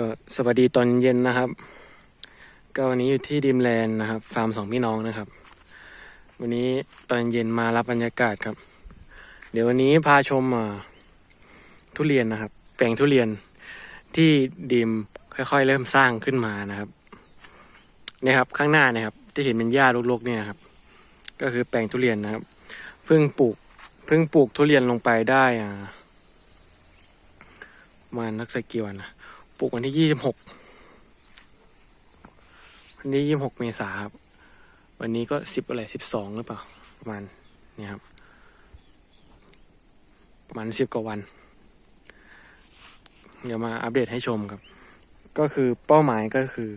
ก็สวัสดีตอนเย็นนะครับ ก็วันนี้อยู่ที่ดิมแลนด์นะครับ ฟาร์มสองพี่น้องนะครับ วันนี้ตอนเย็นมารับบรรยากาศครับ เดี๋ยววันนี้พาชมอ่าทุเรียนนะครับ แปลงทุเรียนที่ดิมค่อยๆ เริ่มสร้างขึ้นมานะครับเนี่ยครับข้างหน้านะครับ ที่เห็นเป็นหญ้ารกๆเนี่ยครับ ก็คือแปลงทุเรียนนะครับ เพิ่งปลูกเพิ่งปลูกทุเรียนลงไปได้อ่าประมานักสกกี่วันนะ ปลูกวันที่ยี่สิบหกวันนี้ยี่สิบหกเมษาครับ วันนี้ก็สิบอะไรสิบสองหรือเปล่า ประมาณนี่ครับ ประมาณสิบกว่าวัน เดี๋ยวมาอัปเดตให้ชมครับ ก็คือเป้าหมายก็คือ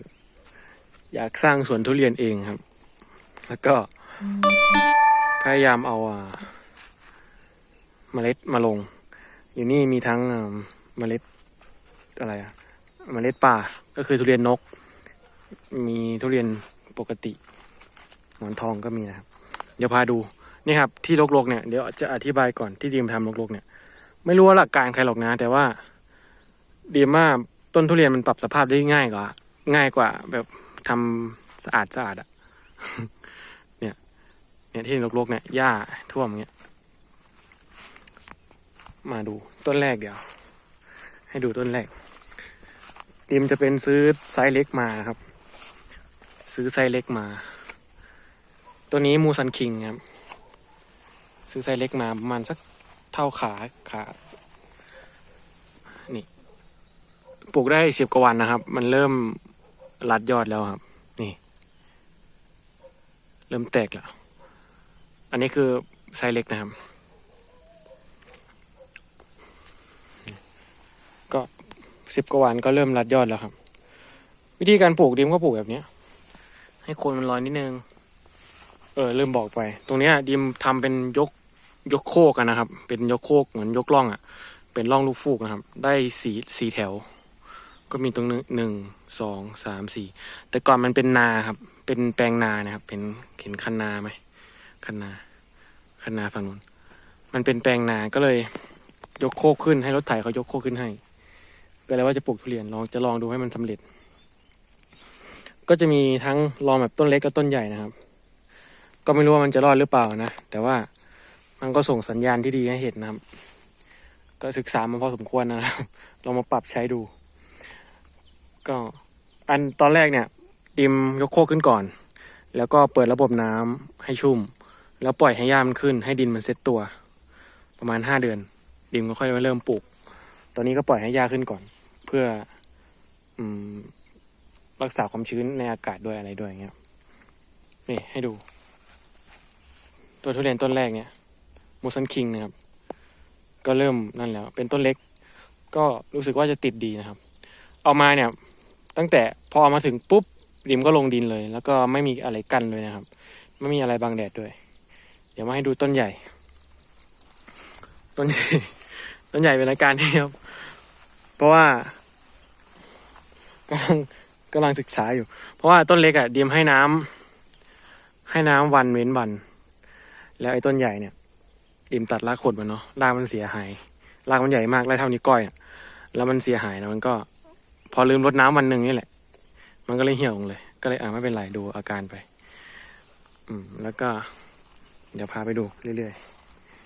อยากสร้างสวนทุเรียนเองครับ แล้วก็พยายามเอาอ่าเมล็ดมาลง อยู่นี่มีทั้งเมล็ดอะไรอะ เมล็ดป่าก็คือทุเรียนนก มีทุเรียนปกติ หมอนทองก็มีนะครับ เดี๋ยวพาดูนี่ครับที่รกๆเนี่ยเดี๋ยวจะอธิบายก่อนที่ดีมทำรกๆเนี่ย ไม่รู้ว่าหลักการใครหรอกนะ แต่ว่าดีมว่าต้นทุเรียนมันปรับสภาพได้ง่ายกว่า ง่ายกว่า แบบทำสะอาดสะอาดอะเนี่ย เนี่ยที่รกๆเนี่ยหญ้าท่วมเงี้ยมาดูต้นแรกเดี๋ยว ให้ดูต้นแรก ดิมจะเป็นซื้อไซส์เล็กมาครับ ซื้อไซส์เล็กมา ตัวนี้มูซันคิงครับ ซื้อไซส์เล็กมาประมาณสักเท่าขาขานี่ปลูกได้สิบกว่าวันนะครับ มันเริ่มรัดยอดแล้วครับ นี่ เริ่มแตกแล้ว อันนี้คือไซส์เล็กนะครับ ก็ สิบกว่าวันก็เริ่มรัดยอดแล้วครับ วิธีการปลูกดิมก็ปลูกแบบเนี้ย ให้โคนมันลอยนิดนึง เออเริ่มบอกไป ตรงเนี้ยดิมทำเป็นยกยกโคกกันนะครับ เป็นยกโคกเหมือนยกล่องอะ่ะ เป็นร่องลูกฟูกนะครับ ได้สีสีแถว ก็มีตรงนึงหนึ่งสองสามสี่แต่ก่อนมันเป็นนาครับ เป็นแปลงนานะครับ เป็นเห็นคันนาไหมคันนาคันนาฝั่งนู้นมันเป็นแปลงนาก็เลยยกโคกขึ้นให้รถไถเขายกโคกขึ้นให้ ก็เลยว่าจะปลูกทุเรียนลองจะลองดูให้มันสำเร็จ ก็จะมีทั้งลองแบบต้นเล็กกับต้นใหญ่นะครับ ก็ไม่รู้ว่ามันจะรอดหรือเปล่านะ แต่ว่ามันก็ส่งสัญญาณที่ดีให้เห็นนะครับ ก็ศึกษามาพอสมควรนะครับลองมาปรับใช้ดู ก็อันตอนแรกเนี่ยดิมยกโคกขึ้นก่อน แล้วก็เปิดระบบน้ำให้ชุ่ม แล้วปล่อยให้หญ้ามันขึ้น ให้ดินมันเซ็ตตัว ประมาณห้าเดือน ดิมก็ค่อยมาเริ่มปลูก ตอนนี้ก็ปล่อยให้หญ้าขึ้นก่อน เพื่ออรักษาความชื้นในอากาศด้วยอะไรด้วยอย่างเงี้ยนี่ให้ดู ตัวทุเรียนต้นแรกเนี่ยมูซันคิงนะครับ ก็เริ่มนั่นแล้ว เป็นต้นเล็ก ก็รู้สึกว่าจะติดดีนะครับ เอามาเนี่ย ตั้งแต่พอเอามาถึงปุ๊บริมก็ลงดินเลย แล้วก็ไม่มีอะไรกั้นเลยนะครับ ไม่มีอะไรบังแดดด้วย เดี๋ยวมาให้ดูต้นใหญ่ ต้นต้นใหญ่เป็นราการที่ครับ เพราะว่า กำลังกำลังศึกษาอยู่ เพราะว่าต้นเล็กอะ่ะดีมให้น้ำให้น้ำวันเว้นวัน แล้วไอ้ต้นใหญ่เนี่ยดิมตัดรากขดมันเนาะรากมันเสียหายรากมันใหญ่มากได้เท่านี้ก้อยอะแล้วมันเสียหายนะมันก็ พอลืมรดน้ำวันหนึ่งนี่แหละ มันก็เลยเหี่ยวลงเลย ก็เลยอ่าไม่เป็นไรดูอาการไป อืม แล้วก็ เดี๋ยวพาไปดูเรื่อย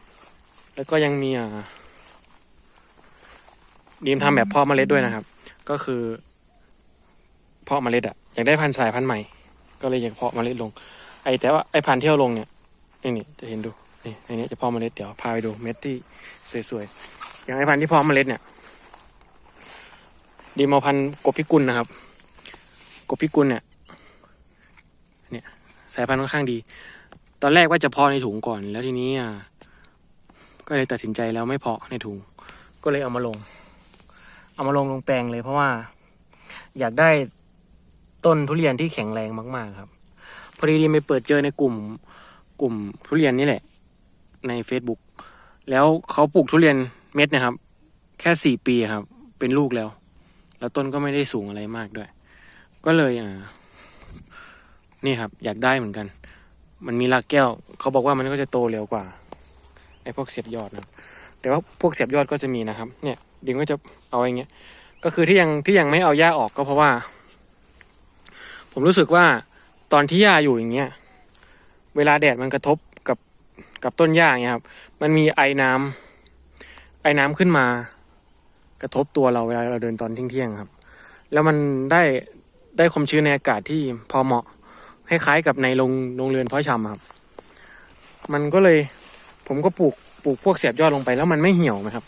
ๆแล้วก็ยังมีอ่าดีมทำแบบเพาะเมล็ดด้วยนะครับ ก็คือ เพาะเมล็ดอะอยากได้พันธุ์สายพันธุ์ใหม่ ก็เลยอยากเพาะเมล็ดลง ไอแต่ว่าไอพันธุ์ที่เอาลงเนี่ยนี่นี่จะเห็นดูนี่ในนี้จะเพาะเมล็ดเดี๋ยวพาไปดูเม็ดที่สวยๆอย่างไอพันธุ์ที่เพาะเมล็ดเนี่ยดีมเอพันธุ์กบพิกุลนะครับ กบพิกุลเนี่ยเนี่ยสายพันธุ์ค่อนข้างดี ตอนแรกว่าจะเพาะในถุงก่อน แล้วทีนี้อะก็เลยตัดสินใจแล้วไม่เพาะในถุง ก็เลยเอามาลง เอามาลงลงแปลงเลยเพราะว่า อยากได้ ต้นทุเรียนที่แข็งแรงมาก ๆ ครับ พอดีดีไปเปิดเจอในกลุ่มกลุ่มทุเรียนนี่แหละ ใน Facebook แล้วเขาปลูกทุเรียนเม็ดนะครับ แค่สี่ปีครับ เป็นลูกแล้ว แล้วต้นก็ไม่ได้สูงอะไรมากด้วย ก็เลยอ่า นี่ครับ อยากได้เหมือนกัน มันมีรากแก้ว เขาบอกว่ามันก็จะโตเร็วกว่าไอ้พวกเสียบยอดนะแต่ว่าพวกเสียบยอดก็จะมีนะครับ เนี่ยดิงก็จะเอาอย่างเงี้ยก็คือที่ยังที่ยังไม่เอาหญ้าออกก็เพราะว่า ผมรู้สึกว่าตอนที่หญ้าอยู่อย่างเงี้ย เวลาแดดมันกระทบกับกับต้นหญ้าเงี้ยครับ มันมีไอน้ำไอน้ำขึ้นมา กระทบตัวเราเวลาเราเดินตอนเที่ยงๆครับ แล้วมันได้ได้ความชื้นในอากาศที่พอเหมาะคล้ายๆกับในโรงโรงเรือนเพาะชำครับ มันก็เลยผมก็ปลูกปลูกพวกเสียบยอดลงไปแล้วมันไม่เหี่ยวนะครับ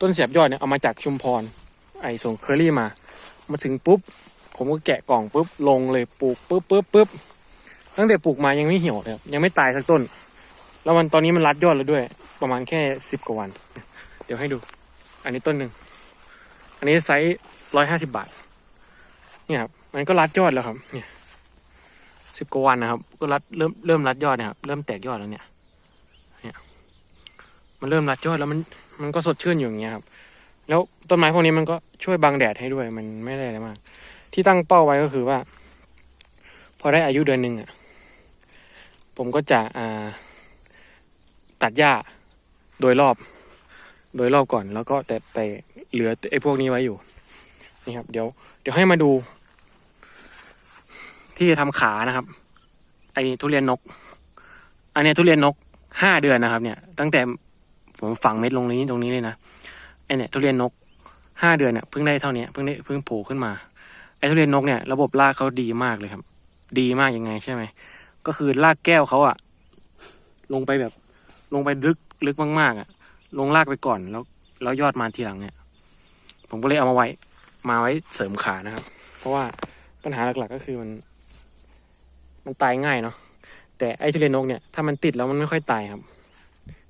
ต้นเสียบยอดเนี่ยเอามาจากชุมพร ไอส่งเคอรี่มา มาถึงปุ๊บ ผมก็แกะกล่องปุ๊บลงเลยปลูกปุ๊บปุ๊บปุ๊บตั้งแต่ปลูกมายังไม่เหี่ยวเลยครับยังไม่ตายสักต้น แล้วมันตอนนี้มันรัดยอดแล้วด้วย ประมาณแค่สิบกว่าวัน เดี๋ยวให้ดู อันนี้ต้นหนึ่งอันนี้ไซส์ร้อยห้าสิบาท เนี่ยครับมันก็รัดยอดแล้วครับ เนี่ยสิบกว่าวันนะครับ ก็รัดเริ่มเริ่มรัดยอดนะครับเริ่มแตกยอดแล้วเนี่ย เนี่ย มันเริ่มรัดยอดแล้วมันมันก็สดชื่นอยู่อย่างเงี้ยครับ แล้วต้นไม้พวกนี้มันก็ช่วยบังแดดให้ด้วย มันไม่ได้อะไรมาก ที่ตั้งเป้าไว้ก็คือว่า พอได้อายุเดือนหนึ่งอะ ผมก็จะอ่าตัดหญ้าโดยรอบ โดยรอบก่อน แล้วก็แต่แต่เหลือไอ้พวกนี้ไว้อยู่ นี่ครับ เดี๋ยว เดี๋ยวให้มาดู ที่จะทำขานะครับ ไอ้ทุเรียนนก อันเนี้ยทุเรียนนกห้าเดือนนะครับ เนี่ย ตั้งแต่ผมฝังเม็ดลงนี้ตรงนี้เลยนะไอ้เนี่ยทุเรียนนกห้าเดือนเนี่ยเพิ่งได้เท่านี้เพิ่งได้เพิ่งโผล่ขึ้นมา ไอ้ทุเรียนนกเนี่ยระบบรากเขาดีมากเลยครับ ดีมากยังไงใช่ไหม ก็คือรากแก้วเขาอะลงไปแบบ ลงไปลึกลึกมากๆอะลงรากไปก่อนแล้วแล้วยอดมาทีหลังเนี่ย ผมก็เลยเอามาไว้ มาไว้เสริมขานะครับ เพราะว่าปัญหาหลักๆก็คือมัน มันตายง่ายเนาะแต่ไอ้ทุเรียนนกเนี่ยถ้ามันติดแล้วมันไม่ค่อยตายครับ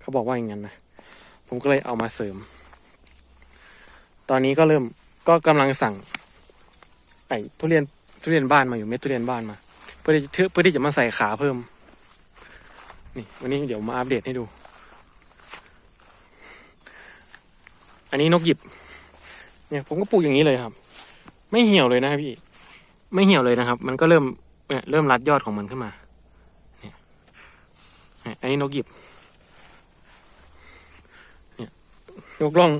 เขาบอกว่าอย่างนั้นนะผมก็เลยเอามาเสริม ตอนนี้ก็เริ่มก็กำลังสั่ง ไอ้ทุเรียนทุเรียนบ้านมาอยู่เม็ดทุเรียนบ้านมา เพื่อที่เพื่อที่จะมาใส่ขาเพิ่ม นี่ วันนี้เดี๋ยวมาอัปเดตให้ดู อันนี้นกหยิบ เนี่ยผมก็ปลูกอย่างนี้เลยครับ ไม่เหี่ยวเลยนะพี่ ไม่เหี่ยวเลยนะครับ มันก็เริ่มเนี่ยเริ่มรัดยอดของมันขึ้นมา เนี่ยอันนี้นกหยิบ เนี่ยยกล่อง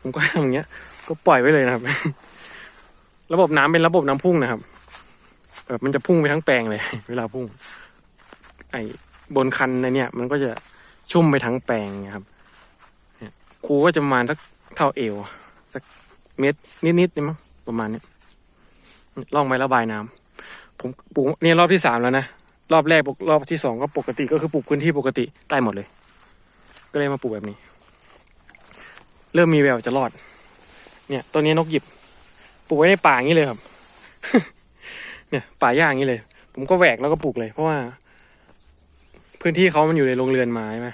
ผมก็ทำอย่างเงี้ย ก็ปล่อยไว้เลยนะครับ ระบบน้ำเป็นระบบน้ำพุ่งนะครับแบบมันจะพุ่งไปทั้งแปลงเลย เวลาพุ่ง ไอ้บนคันในเนี่ย มันก็จะชุ่มไปทั้งแปลงนะครับเนี่ยคูก็จะมาสักเท่าเอวสักเม็ดนิดๆนี่มั้งประมาณเนี้ยล่องไประบายน้ำผมปลูกเนี่ยรอบที่สามแล้วนะรอบแรกรอบที่สองก็ปกติก็คือปลูกพื้นที่ปกติได้หมดเลย ก็เลยมาปลูกแบบนี้ เริ่มมีแววจะรอด เนี่ยต้นนี้นกหยิบ ลูกไว้ในป่าอย่างนี้เลยครับ เนี่ยป่าหญ้าอย่างนี้เลย ผมก็แหวกแล้วก็ปลูกเลย เพราะว่า พื้นที่เขามันอยู่ในโรงเรือนไม้ไหม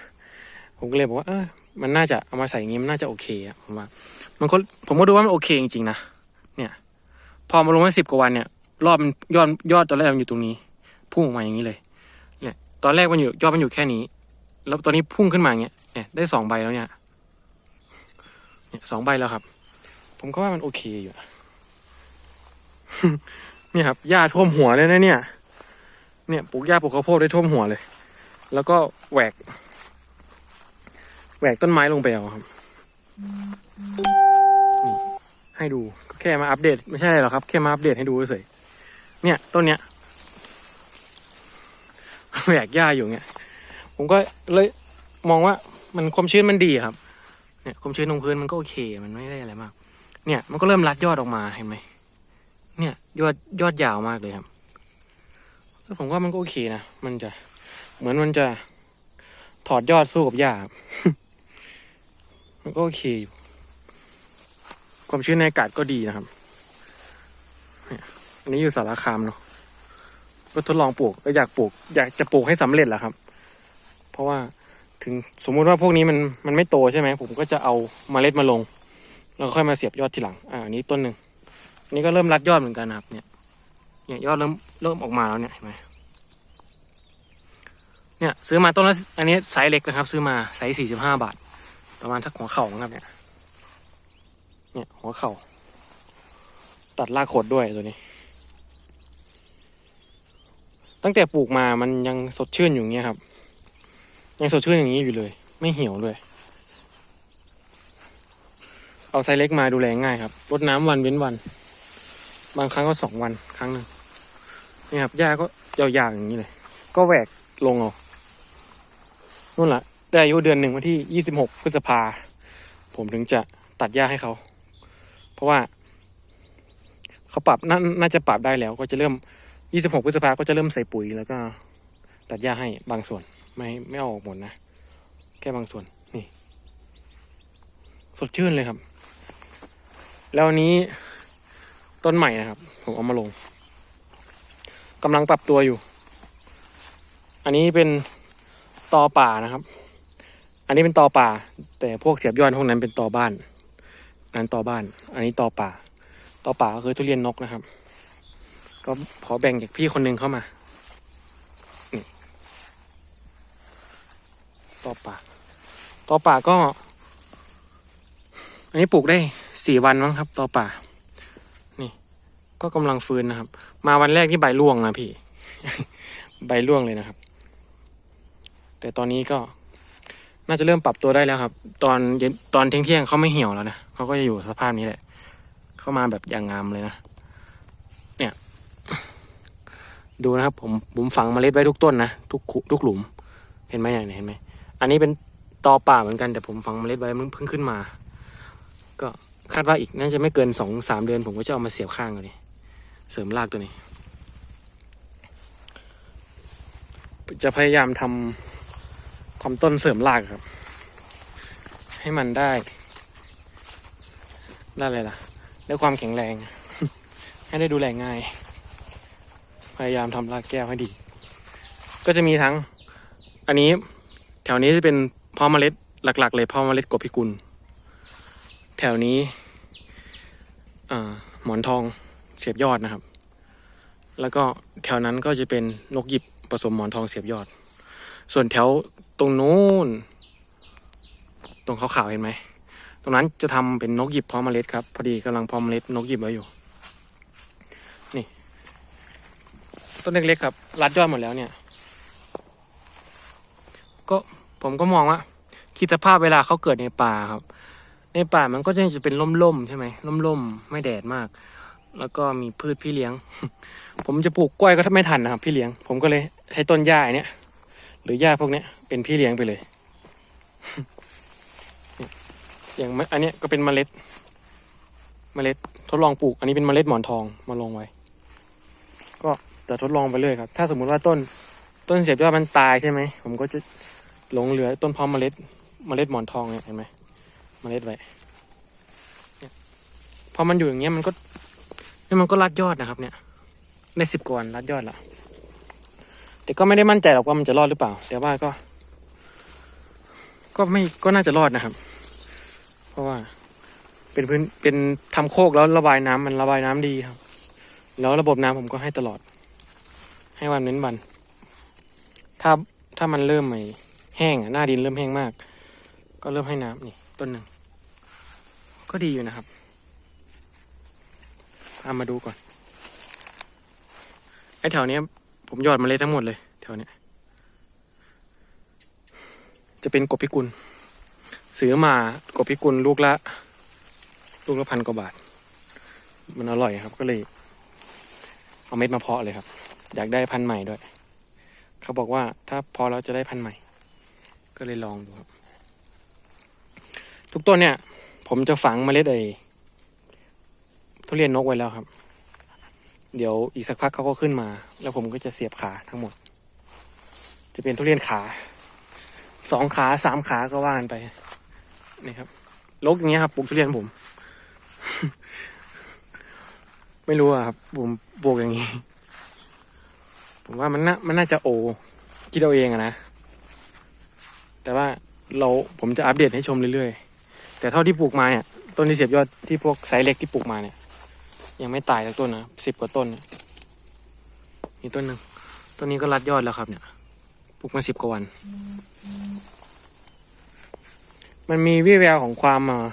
ผมก็เลยบอกว่าเออมันน่าจะเอามาใส่อย่างนี้มันน่าจะโอเคอะผมว่า มันก็ผมก็ดูว่ามันโอเคจริงๆนะเนี่ย พอมาลงมาสิบกว่าวันเนี่ย รอบมันยอดยอดตอนแรกมันอยู่ตรงนี้พุ่งออกมาอย่างนี้เลย เนี่ย ตอนแรกมันอยู่ยอดมันอยู่แค่นี้ แล้วตอนนี้พุ่งขึ้นมาอย่างเงี้ยเนี่ยได้สองใบแล้วเนี่ยเนี่ยสองใบแล้วครับ ผมก็ว่ามันโอเคอยู่ นะเนี่ยครับหญ้าท่วมหัวเลยนะเนี่ย เนี่ยปลูกหญ้าปลูกข้าวโพดได้ท่วมหัวเลย แล้วก็แหวก แหวกต้นไม้ลงไปเอาครับนี่ให้ดูแค่มาอัปเดต ไม่ใช่อะไรหรอกครับ แค่มาอัปเดตให้ดูเฉยเนี่ยต้นเนี้ยแหวกหญ้าอยู่เงี้ยผมก็เลยมองว่ามันความชื้นมันดีครับ เนี่ยความชื้นตรงพื้นมันก็โอเค มันไม่ได้อะไรมาก เนี่ยมันก็เริ่มรัดยอดออกมาเห็นไหม เนี่ย ยอดยอดยาวมากเลยครับแล้วผมว่ามันก็โอเคนะ มันจะเหมือนมันจะถอดยอดสู้กับหญ้าครับมันก็โอเคอยู่ความชื้นในอากาศก็ดีนะครับเนี่ยอันนี้อยู่สารคามเนาะก็ทดลองปลูกก็อยากปลูก อยากจะปลูกให้สำเร็จแหละครับ เพราะว่าถึงสมมุติว่าพวกนี้มันมันไม่โตใช่ไหมผมก็จะเอาเมล็ดมาลง แล้วค่อยมาเสียบยอดทีหลัง อ่าอันนี้ต้นหนึ่ง นนี้ก็เริ่มรัดยอดเหมือนกันนะครับ เนี่ย เนี่ยยอดเริ่มเริ่มออกมาแล้วเนี่ยเห็นไหมเนี่ยซื้อมาต้นละอันนี้ไซส์เล็กนะครับ ซื้อมาไซส์สี่สิบห้าบาท ประมาณทักหัวเข่านะครับเนี่ย เนี่ย หัวเข่า ตัดรากโขดด้วยตัวนี้ ตั้งแต่ปลูกมามันยังสดชื่นอยู่างเงี้ยครับ ยังสดชื่นอย่างนี้อยู่เลย ไม่เหี่ยวเลยเอาไซส์เล็กมาดูแลง่ายครับรดน้ำวันเว้นวัน บางครั้งก็สองวันครั้งหนึ่งนี่ครับหญ้าก็ยาวๆอย่างนี้เลย ก็แหวกลงเอานู่นแหละได้อายุเดือนหนึ่งวันที่ยี่สิบหกพฤษภา ผมถึงจะตัดหญ้าให้เขา เพราะว่า เขาปรับนน่าจะปรับได้แล้ว ก็จะเริ่มยี่สิบหกพฤษภาก็จะเริ่มใส่ปุ๋ยแล้วก็ ตัดหญ้าให้บางส่วนไม่ไม่เอาออกหมดนะแค่บางส่วนนี่ สดชื่นเลยครับ แล้วอันนี้ ต้นใหม่นะครับ ผมเอามาลงกำลังปรับตัวอยู่ อันนี้เป็นตอป่านะครับ อันนี้เป็นตอป่า แต่พวกเสียบยอดพวกนั้นเป็นตอบ้านอันนั้นตอบ้าน อันนี้ตอป่าตอป่าก็คือทุเรียนนกนะครับ ก็ขอแบ่งจากพี่คนหนึ่งเข้ามานี่ตอป่าตอป่าก็ อันนี้ปลูกได้สี่วันมั้งครับตอป่า ก็กำลังฟื้นนะครับ มาวันแรกที่ใบร่วงนะพี่ ใบร่วงเลยนะครับ แต่ตอนนี้ก็น่าจะเริ่มปรับตัวได้แล้วครับ ตอนเย็นตอนเที่ยงเที่ยงเขาไม่เหี่ยวแล้วนะเขาก็จะอยู่สภาพนี้แหละ เข้ามาแบบอย่างงามเลยนะ เนี่ย ดูนะครับ ผมผมฝังเมล็ดไว้ทุกต้นนะทุกทุกหลุม เห็นไหมอย่างนี้เห็นไหมอันนี้เป็นตอป่าเหมือนกันแต่ผมฝังเมล็ดไว้มันเพิ่งขึ้นมา ก็คาดว่าอีกน่าจะไม่เกินสองสามเดือนผมก็จะเอามาเสียบข้างตัวนี้ เสริมรากตัวนี้ จะพยายามทำทำต้นเสริมรากครับ ให้มันได้ ได้เลยล่ะได้ความแข็งแรง ให้ได้ดูแลง่าย พยายามทำรากแก้วให้ดี ก็จะมีทั้ง อันนี้แถวนี้จะเป็นพาะเมล็ดหลัก ๆ เลยพาะเมล็ดกบพิกุล แถวนี้อ่าหมอนทอง เสียบยอดนะครับ แล้วก็แถวนั้นก็จะเป็นนกหยิบผสมหมอนทองเสียบยอด ส่วนแถวตรงนู้นตรงขาวๆเห็นไหม ตรงนั้นจะทำเป็นนกหยิบเพาะเมล็ดครับ พอดีกำลังเพาะเมล็ดนกหยิบไว้อยู่ นี่ ต้นเล็กๆครับ รัดยอดหมดแล้วเนี่ย ก็ผมก็มองว่าคิดสภาพเวลาเขาเกิดในป่าครับ ในป่ามันก็จะเป็นร่มๆใช่ไหมร่มๆ ไม่แดดมาก แล้วก็มีพืชพี่เลี้ยง ผมจะปลูกกล้วยก็ถ้าไม่ทันนะครับพี่เลี้ยง ผมก็เลยใช้ต้นหญ้านเนี้ยหรือหญ้าพวกเนี้ยเป็นพี่เลี้ยงไปเลย อย่างอันนี้ก็เป็นเมล็ด เมล็ดทดลองปลูก อันนี้เป็นเมล็ดหมอนทองมาลงไว้ ก็จะทดลองไปเรื่อยครับ ถ้าสมมุติว่าต้นต้นเสียบยอดมันตายใช่ไหม ผมก็จะหลงเหลือต้นเพาะเมล็ด เมล็ดหมอนทองเนี่ยเห็นไหมเมล็ดไว้พอมันอยู่อย่างเงี้ยมันก็ นี่มันก็รัดยอดนะครับเนี่ย ในสิบกว่าวันรัดยอดละแต่ก็ไม่ได้มั่นใจหรอกว่ามันจะรอดหรือเปล่า แต่ว่าก็ ก็ไม่ก็น่าจะรอดนะครับ เพราะว่าเป็นพื้นเป็นทำโคกแล้วระบายน้ำมันระบายน้ำดีครับ แล้วระบบน้ำผมก็ให้ตลอด ให้วันเว้นวัน ถ้าถ้ามันเริ่มใหม่แห้งหน้าดินเริ่มแห้งมาก ก็เริ่มให้น้ำนี่ต้นหนึ่งก็ดีอยู่นะครับ เอามาดูก่อน ไอ้แถวเนี้ย ผมหยอดเมล็ดทั้งหมดเลย แถวเนี้ย จะเป็นกบพิกุลซื้อมากบพิกุลลูกละ ลูกละพันกว่าบาท มันอร่อยครับก็เลย เอาเม็ดมาเพาะเลยครับ อยากได้พันใหม่ด้วย เขาบอกว่าถ้าพอแล้วจะได้พันใหม่ ก็เลยลองดูครับ ทุกต้นเนี่ย ผมจะฝังเมล็ดไอ ทุเรียนนกไว้แล้วครับ เดี๋ยวอีกสักพักเขาก็ขึ้นมา แล้วผมก็จะเสียบขาทั้งหมด จะเป็นทุเรียนขาสองขาสามขาก็ว่านไปนี่ครับลกอย่างเงี้ยครับปลูกทุเรียนผม ไม่รู้อะครับผมปลูกอย่างงี้ ผมว่ามันน่ามันน่าจะโอคิดเอาเองอะนะแต่ว่าเราผมจะอัปเดตให้ชมเรื่อยๆ แต่เท่าที่ปลูกมาเนี่ย ต้นที่เสียบยอดที่พวกไซส์เล็กที่ปลูกมาเนี่ย ยังไม่ตายสักต้นนะสิบกว่าต้นมีต้นหนึ่งต้นนี้ก็รัดยอดแล้วครับเนี่ยปลูกมาสิบกว่าวัน มันมีวิแววของความอ่า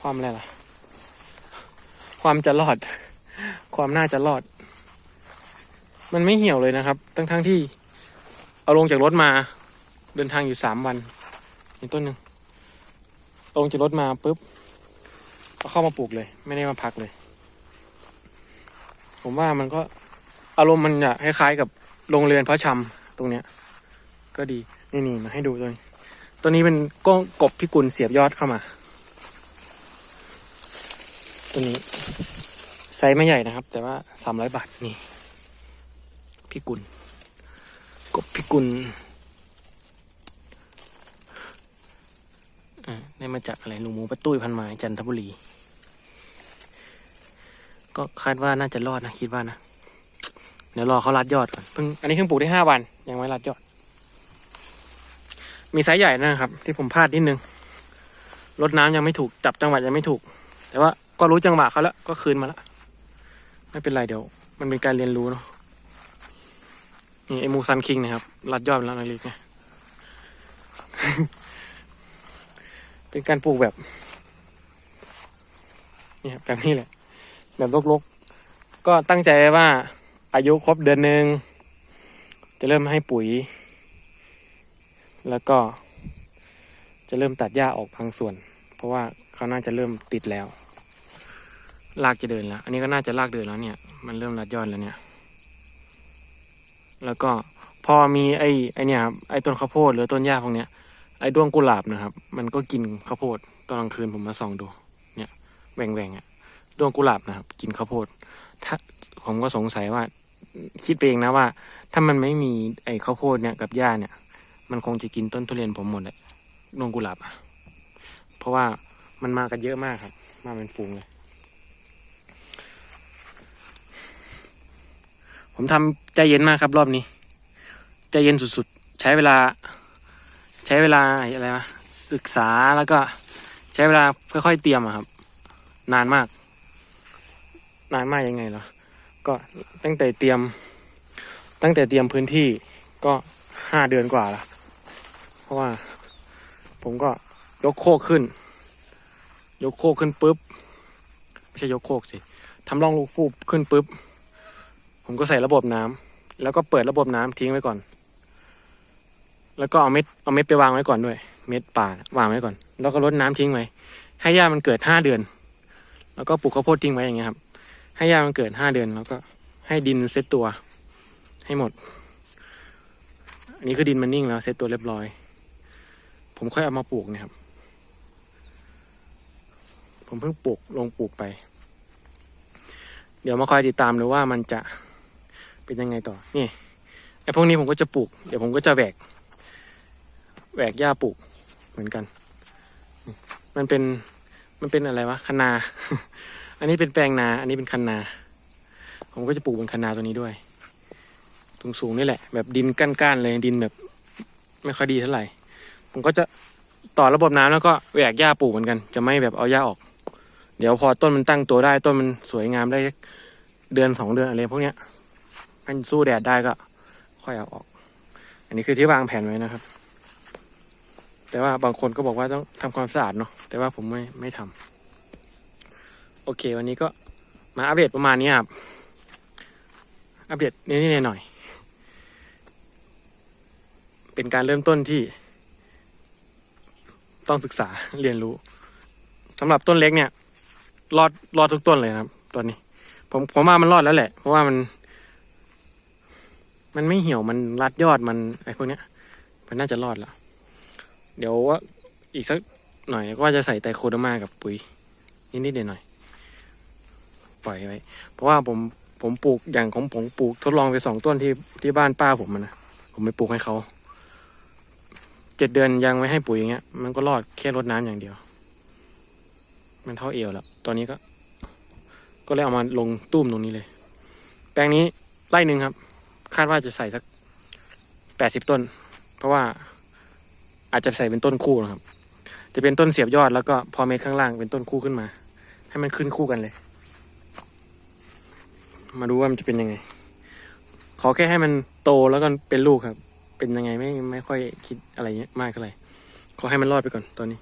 ความอะไรล่ะ ความจะรอด ความน่าจะรอด มันไม่เหี่ยวเลยนะครับ ทั้งทั้งๆที่ เอาลงจากรถมา เดินทางอยู่สามวันมีต้นหนึ่งลงจากรถมาปุ๊บ เข้ามาปลูกเลย ไม่ได้มาพักเลย ผมว่ามันก็อารมณ์มันจะคล้ายๆกับโรงเรือนพระชำตรงเนี้ย ก็ดีนี่นี่มาให้ดูตัวนี้ตัวนี้เป็นก้องกบพิกุลเสียบยอดเข้ามา ตัวนี้ไซส์ไม่ใหญ่นะครับ แต่ว่าสามร้อยบาทนี่พิกุลกบพิกุลอ่าได้มาจากอะไรลุงหมูปะตุ้ยพันไม้จันทบุรี ก็คาดว่าน่าจะรอดนะคิดว่านะ เดี๋ยวรอเขารัดยอดก่อนเพิ่งอันนี้เพิ่งปลูกได้ห้าวัน ยังไม่รัดยอด มีไซส์ใหญ่นะครับ ที่ผมพลาดนิดนึงรดน้ำยังไม่ถูกจับจังหวะยังไม่ถูก แต่ว่าก็รู้จังหวะเขาแล้วก็คืนมาแล้วไม่เป็นไรเดี๋ยว มันเป็นการเรียนรู้เนาะนี่ไอมูซันคิงนะครับ รัดยอดแล้วนาฬิกเนี่ยเป็นการปลูกแบบนี่ครับแบบนี้แหละ แบบลกๆ ก็ตั้งใจว่าอายุครบเดือนหนึ่งจะเริ่มให้ปุ๋ย แล้วก็ จะเริ่มตัดหญ้าออกบางส่วน เพราะว่าเขาน่าจะเริ่มติดแล้ว ลากจะเดินแล้ว อันนี้ก็น่าจะลากเดินแล้วเนี่ย มันเริ่มรัดยอดแล้วเนี่ย แล้วก็พอมีไอ้ไอ้เนี่ยครับไอ้ต้นข้าวโพดหรือต้นหญ้าพวกเนี้ยไอ้ด้วงกุหลาบนะครับ มันก็กินข้าวโพดตอนกลางคืนผมมาส่องดู เนี่ยแหว่งแหว่งอะ ด้วงกุหลาบนะครับ กินข้าวโพดถ้าผมก็สงสัยว่า คิดเองนะว่า ถ้ามันไม่มีไอ้ข้าวโพดเนี่ยกับหญ้าเนี่ย มันคงจะกินต้นทุเรียนผมหมดเลยดวงกุหลาบอะเพราะว่ามันมากันเยอะมากครับ มาเป็นฝูงเลย ผมทำใจเย็นมากครับ รอบนี้ ใจเย็นสุดๆ ใช้เวลา ใช้เวลาอะไรวะศึกษาแล้วก็ใช้เวลาค่อยๆเตรียมอะครับ นานมาก นานมากยังไงเหรอ ก็ตั้งแต่เตรียม ตั้งแต่เตรียมพื้นที่ก็ห้าเดือนกว่าละเพราะว่า ผมก็ยกโคกขึ้น ยกโคกขึ้นปุ๊บไม่ใช่ยกโคกสิทำร่องลูกฟูบขึ้นปุ๊บ ผมก็ใส่ระบบน้ำแล้วก็เปิดระบบน้ำทิ้งไว้ก่อน แล้วก็เอาเม็ดเอาเม็ดไปวางไว้ก่อนด้วย เม็ดป่าวางไว้ก่อน แล้วก็รดน้ำทิ้งไว้ ให้หญ้ามันเกิดห้าเดือน แล้วก็ปลูกข้าวโพดทิ้งไว้อย่างเงี้ยครับ ให้หญ้ามันเกิดห้าเดือนแล้วก็ ให้ดินเซตตัว ให้หมด อันนี้คือดินมันนิ่งแล้วเซตตัวเรียบร้อย ผมค่อยเอามาปลูกนะครับ ผมเพิ่งปลูกลงปลูกไป เดี๋ยวมาคอยติดตามเลยว่ามันจะเป็นยังไงต่อ นี่ไอ้พวกนี้ผมก็จะปลูก เดี๋ยวผมก็จะแหวกแหวกหญ้าปลูกเหมือนกัน มันเป็นมันเป็นอะไรวะคะนา อันนี้เป็นแปลงนา อันนี้เป็นคันนา ผมก็จะปลูกบนคันนาตัวนี้ด้วยตรงสูงนี่แหละ แบบดินก้านๆเลยดินแบบ ไม่ค่อยดีเท่าไหร่ ผมก็จะต่อระบบน้ำแล้วก็แหวกหญ้าปลูกเหมือนกัน จะไม่แบบเอาหญ้าออก เดี๋ยวพอต้นมันตั้งตัวได้ต้นมันสวยงามได้เดือนสองเดือนอะไรพวกเนี้ยมันสู้แดดได้ก็ ค่อยเอาออก อันนี้คือที่วางแผนไว้นะครับ แต่ว่าบางคนก็บอกว่าต้องทำความสะอาดเนาะแต่ว่าผมไม่ไม่ทำ โอเค วันนี้ก็มาอัปเดตประมาณนี้ครับ อัปเดตนิดๆหน่อยๆเป็นการเริ่มต้นที่ ต้องศึกษาเรียนรู้สำหรับต้นเล็กเนี่ย รอดรอดทุกต้นเลยครับตอนนี้ ผมผมว่ามันรอดแล้วแหละ เพราะว่ามัน มันไม่เหี่ยวมันรัดยอดมันไอ้พวกเนี้ย มันน่าจะรอดแล้ว เดี๋ยวว่าอีกสักหน่อยก็จะใส่ไตโคโดมากับปุ๋ยนิดๆหน่อย ปล่อยไว้ เพราะว่าผมผมปลูกอย่างของผมปลูกทดลองไปสองต้นที่ที่บ้านป้าผมนะผมไปปลูกให้เขาเจ็ดเดือนยังไม่ให้ปุ๋ยอย่างเงี้ย มันก็รอดแค่รดน้ำอย่างเดียว มันเท่าเอวแล้วตอนนี้ก็ ก็เลยเอามาลงตุ้มตรงนี้เลย แปลงนี้ไร่หนึ่งครับ คาดว่าจะใส่สักแปดสิบต้น เพราะว่าอาจจะใส่เป็นต้นคู่นะครับ จะเป็นต้นเสียบยอดแล้วก็พอเม็ดข้างล่างเป็นต้นคู่ขึ้นมา ให้มันขึ้นคู่กันเลย มาดูว่ามันจะเป็นยังไง ขอแค่ให้มันโตแล้วก็เป็นลูกครับ เป็นยังไงไม่ไม่ค่อยคิดอะไรเงี้ยมากเท่าไหร่ขอให้มันรอดไปก่อนตอนนี้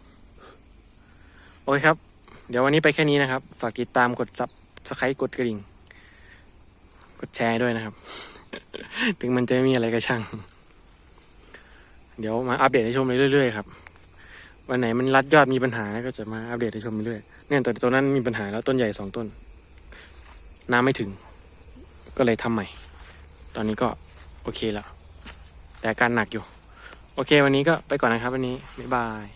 โอเคครับ เดี๋ยววันนี้ไปแค่นี้นะครับ ฝากติดตามกดซับสไครต์กดกระดิ่ง กดแชร์ด้วยนะครับ ถึงมันจะไม่มีอะไรก็ช่าง เดี๋ยวมาอัปเดตให้ชมเรื่อยๆครับวันไหนมันรัดยอดมีปัญหาก็จะมาอัปเดตให้ชมเรื่อยเนี่ยแต่ตัวนั้นมีปัญหาแล้วต้นใหญ่สองต้น น้ำไม่ถึง ก็เลยทำใหม่ ตอนนี้ก็โอเคแล้ว แต่การหนักอยู่ โอเค วันนี้ก็ไปก่อนนะครับ วันนี้บ๊ายบาย